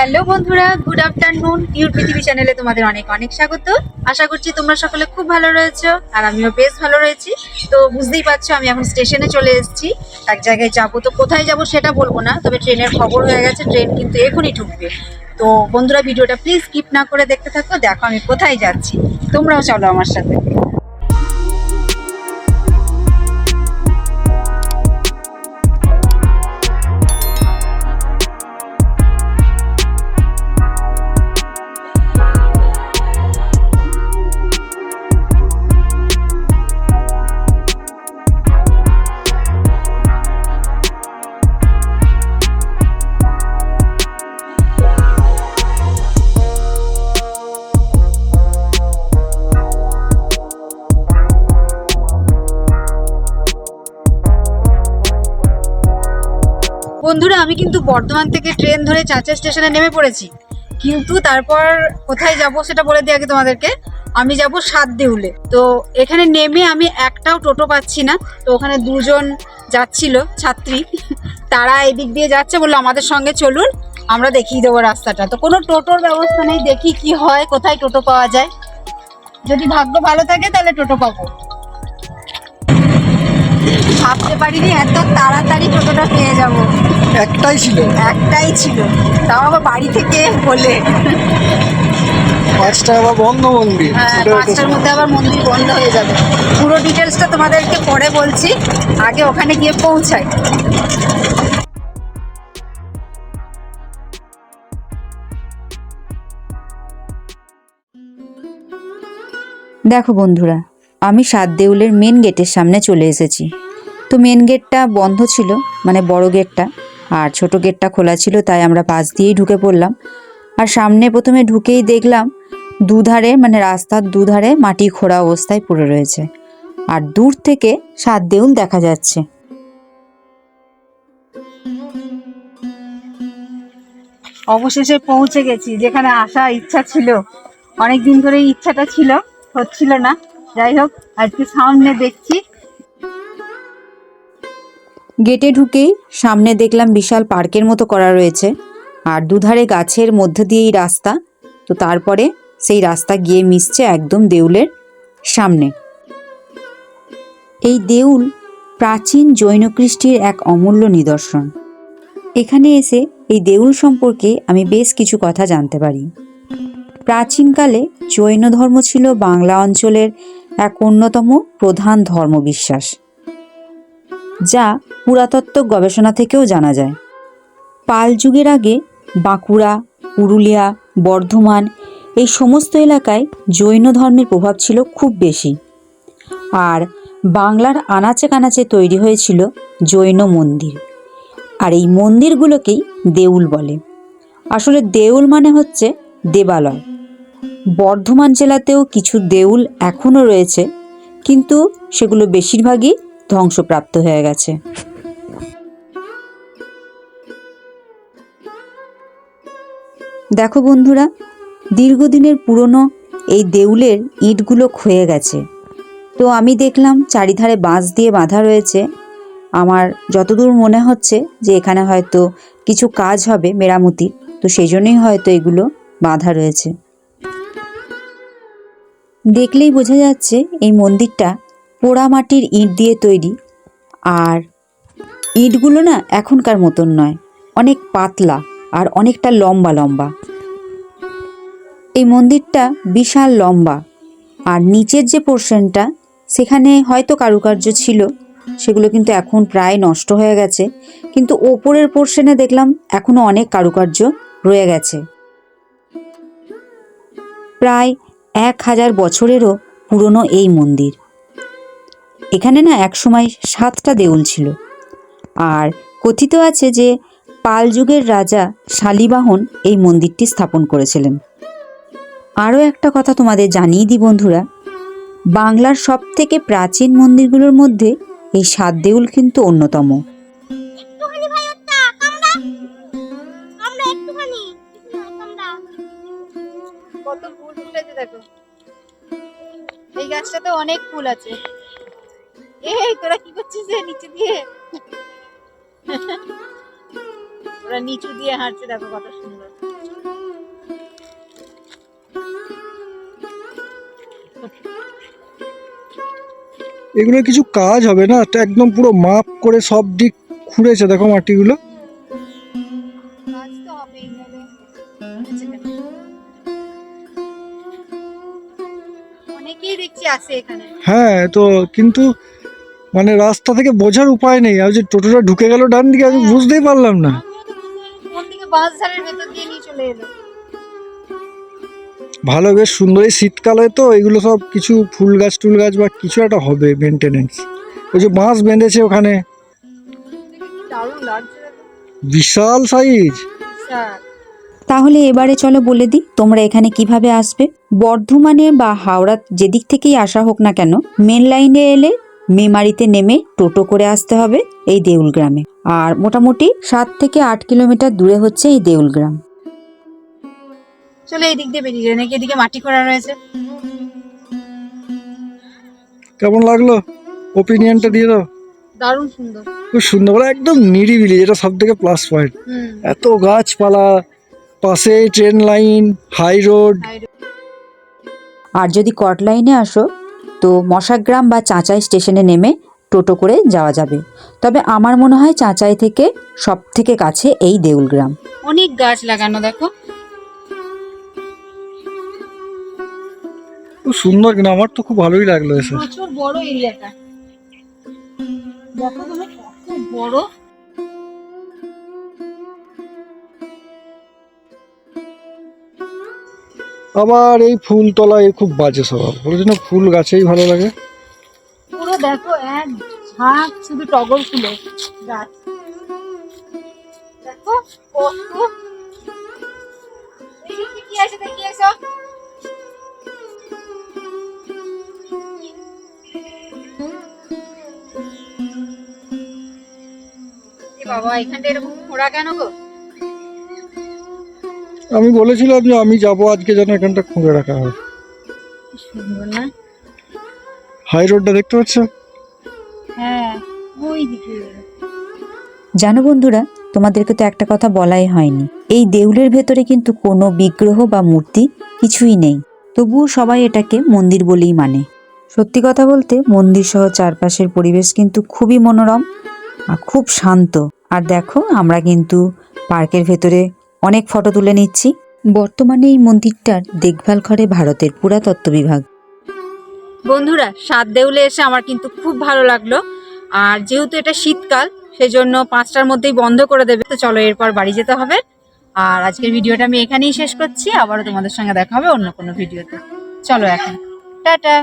Hello বন্ধুরা good afternoon cute পৃথিবী চ্যানেলে তোমাদের অনেক অনেক স্বাগত। আশা করছি তোমরা সকলে খুব ভালো রয়েছো আর আমিও বেশ ভালো রয়েছি। তো বুঝতেই পারছ, আমি এখন স্টেশনে চলে এসেছি। এক জায়গায় যাব তো কোথায় যাব সেটা বলব না, তবে ট্রেনের খবর হয়ে গেছে, ট্রেন কিন্তু এখনই ঢুকবে। তো বন্ধুরা, ভিডিওটা প্লিজ স্কিপ না করে দেখতে থাকো, দেখো আমি কোথায় যাচ্ছি। তোমরাও চলো আমার সাথে। বন্ধুরা, আমি কিন্তু বর্ধমান থেকে ট্রেন ধরে চাচা স্টেশনে নেমে পড়েছি। কিন্তু তারপর কোথায় যাব সেটা বলে দিই আগে তোমাদেরকে। আমি যাব সাত দেউলে তো এখানে নেমে আমি একটাও টোটো পাচ্ছি না। তো ওখানে দুজন যাচ্ছিল, ছাত্রী। তারা এদিক দিয়ে যাচ্ছে, বলল, আমাদের সঙ্গে চলুন, আমরা দেখিয়ে দেবো রাস্তাটা। তো কোনো টোটোর ব্যবস্থা নেই, দেখি কি হয়, কোথায় টোটো পাওয়া যায়। যদি ভাগ্য ভালো থাকে, তাহলে টোটো পাবো। ভাবতে পারিনি এত তাড়াতাড়ি টোটোটা পেয়ে যাব। একটাই ছিল। একটাই ছিল। তাও আবার বাড়ি থেকে বলে। পাঁচটা আবার বন্ধ মন্দির। হ্যাঁ, পাঁচটার মধ্যে আবার মন্দির বন্ধ হয়ে যাবে। পুরো ডিটেলসটা তোমাদেরকে পরে বলছি। আগে ওখানে গিয়ে পৌঁছাই। দেখো বন্ধুরা আমি সাত দেউলের মেন গেটের সামনে চলে এসেছি। তো মেন গেটটা বন্ধ ছিল মানে বড় গেটটা আর ছোট গেটটা খোলা ছিল, তাই আমরা পাশ দিয়েই ঢুকে পড়লাম। আর সামনে প্রথমে ঢুকেই দেখলাম দুধারে মানে রাস্তার দুধারে মাটি খোঁড়া অবস্থায় পড়ে রয়েছে। আর দূর থেকে সাত দেউল দেখা যাচ্ছে। অবশেষে পৌঁছে গেছি, যেখানে আসা ইচ্ছা ছিল। অনেক দিন ধরে ইচ্ছাটা ছিল, হচ্ছিল না। যাই হোক, আজকে সামনে দেখছি গেটে ঢুকেই সামনে দেখলাম বিশাল পার্কের মতো করা রয়েছে। আর দুধারে গাছের মধ্য দিয়েই রাস্তা। তো তারপরে সেই রাস্তা গিয়ে মিশছে একদম দেউলের সামনে। এই দেউল প্রাচীন জৈন কৃষ্টির এক অমূল্য নিদর্শন। এখানে এসে এই দেউল সম্পর্কে আমি বেশ কিছু কথা জানতে পারি। প্রাচীনকালে জৈন ধর্ম ছিল বাংলা অঞ্চলের এক অন্যতম প্রধান ধর্মবিশ্বাস। যা পুরাতত্ত্ব গবেষণা থেকেও জানা যায়। পাল যুগের আগে বাঁকুড়া, পুরুলিয়া, বর্ধমান এই সমস্ত এলাকায় জৈন ধর্মের প্রভাব ছিল খুব বেশি। আর বাংলার আনাচে কানাচে তৈরি হয়েছিল জৈন মন্দির। আর এই মন্দিরগুলোকেই দেউল বলে। আসলে দেউল মানে হচ্ছে দেবালয়। বর্ধমান জেলাতেও কিছু দেউল এখনও রয়েছে, কিন্তু সেগুলো বেশিরভাগই ধ্বংসপ্রাপ্ত হয়ে গেছে। দেখো বন্ধুরা, দীর্ঘদিনের পুরনো এই দেউলের ইটগুলো ক্ষয়ে গেছে। তো আমি দেখলাম চারিধারে বাঁশ দিয়ে বাঁধা রয়েছে। আমার যতদূর মনে হচ্ছে যে এখানে হয়তো কিছু কাজ হবে মেরামতি তো সেই জন্যই হয়তো এগুলো বাঁধা রয়েছে। দেখলেই বোঝা যাচ্ছে এই মন্দিরটা পোড়া মাটির ইট দিয়ে তৈরি। আর ইটগুলো না এখনকার মতন নয়, অনেক পাতলা আর অনেকটা লম্বা লম্বা। এই মন্দিরটা বিশাল লম্বা আর নিচের যে পোর্শনটা, সেখানে হয়তো কারুকার্য ছিল, সেগুলো কিন্তু এখন প্রায় নষ্ট হয়ে গেছে, কিন্তু ওপরের পোর্শনে দেখলাম এখনও অনেক কারুকার্য রয়ে গেছে। প্রায় এক হাজার বছরেরও পুরনো এই মন্দির। এখানে না একসময় সাতটা দেউল ছিল। আর কথিত আছে যে পাল যুগের রাজা শালিবাহন এই মন্দিরটি স্থাপন করেছিলেন। আরও একটা কথা তোমাদের জানিয়ে দিই বন্ধুরা বাংলার সব থেকে প্রাচীন মন্দিরগুলোর মধ্যে এই সাত দেউল কিন্তু অন্যতম। কত ফুল ফুটেছে দেখো। এই গাছটাতে অনেক ফুল আছে। এই তোরা কি করছিস রে? নিচে দিয়ে। ওরা নিচু দিয়ে হাঁটছে দেখো কত সুন্দর। এগুলো কিছু কাজ হবে না একদম পুরো মাপ করে সব দিক খুঁড়েছে দেখো মাটিগুলো। এখানে। হ্যাঁ তো কিন্তু মানে রাস্তা থেকে বোঝার উপায় নেই। আর যে টোটোটা ঢুকে গেল ডান দিকে আমি বুঝতেই পারলাম না। ভালো বেশ সুন্দর। এই শীতকালে তো এগুলো সব কিছু ফুল গাছ টুল গাছ বা কিছু একটা হবে মেনটেনেন্স ওই যে বাঁশ বেঁধেছে ওখানে। বিশাল সাইজ তাহলে এবারে চলো বলে দিই তোমরা এখানে কীভাবে আসবে? বর্ধমানে বা হাওড়া যেদিক থেকেই আসা হোক না কেন মেন লাইনে এলে মেমারিতে নেমে টোটো করে আসতে হবে এই দেউল গ্রামে আর মোটামুটি সাত থেকে আট কিলোমিটার দূরে হচ্ছে এই দেউল গ্রাম চলো এই দিক দিয়ে বেরিয়ে নাকি এদিকে মাটি করা রয়েছে? কেমন লাগল? ওপিনিয়নটা দিয়ে দাও। দারুণ সুন্দর। খুব সুন্দর বলে একদম নিরিবিলি এটা সব থেকে প্লাস পয়েন্ট এত গাছপালা পাশে ট্রেন লাইন হাই রোড আর যদি কট লাইনে আসো তো মশাগ্রাম বা চাঁচাই স্টেশনে নেমে টোটো করে যাওয়া যাবে। তবে আমার মনে হয় চাঁচাই থেকে সব থেকে কাছে এই দেউল গ্রাম অনেক গাছ লাগানো দেখো। খুব সুন্দর কিন্তু আমার তো খুব ভালোই লাগল এসে। বড় এরিয়াটা। দেখো তুমি কত বড়। আবার এই ফুল তলায় খুব বাজে স্বভাব। ওর জন্য ফুল গাছেই ভালো লাগে। পুরো দেখো, এক ঝাঁক শুধু টগর এসো। বাবা, এখানটা এরকম খোঁড়া কেন গো? আমি বলেছিলাম যে আমি যাব আজকে যেন এখানটা খুঁড়ে রাখা হয়। হাই রোডটা দেখতে পাচ্ছ হ্যাঁ জানো বন্ধুরা তোমাদেরকে তো একটা কথা বলাই হয়নি। এই দেউলের ভেতরে কিন্তু কোনো বিগ্রহ বা মূর্তি কিছুই নেই। তবুও সবাই এটাকে মন্দির বলেই মানে। সত্যি কথা বলতে মন্দির সহ চারপাশের পরিবেশ কিন্তু খুবই মনোরম আর খুব শান্ত। আর দেখো আমরা কিন্তু পার্কের ভেতরে অনেক ফটো তুলে নিচ্ছি। বর্তমানে এই মন্দিরটার দেখভাল করে ভারতের পুরাতত্ত্ব বিভাগ। বন্ধুরা, সাত দেউলে এসে আমার কিন্তু খুব ভালো লাগল। আর যেহেতু এটা শীতকাল, সেজন্য পাঁচটার মধ্যেই বন্ধ করে দেবে। তো চলো এরপর বাড়ি যেতে হবে। আর আজকের ভিডিওটা আমি এখানেই শেষ করছি। আবারও তোমাদের সঙ্গে দেখা হবে অন্য কোনো ভিডিওতে। চলো এখন। টাটা!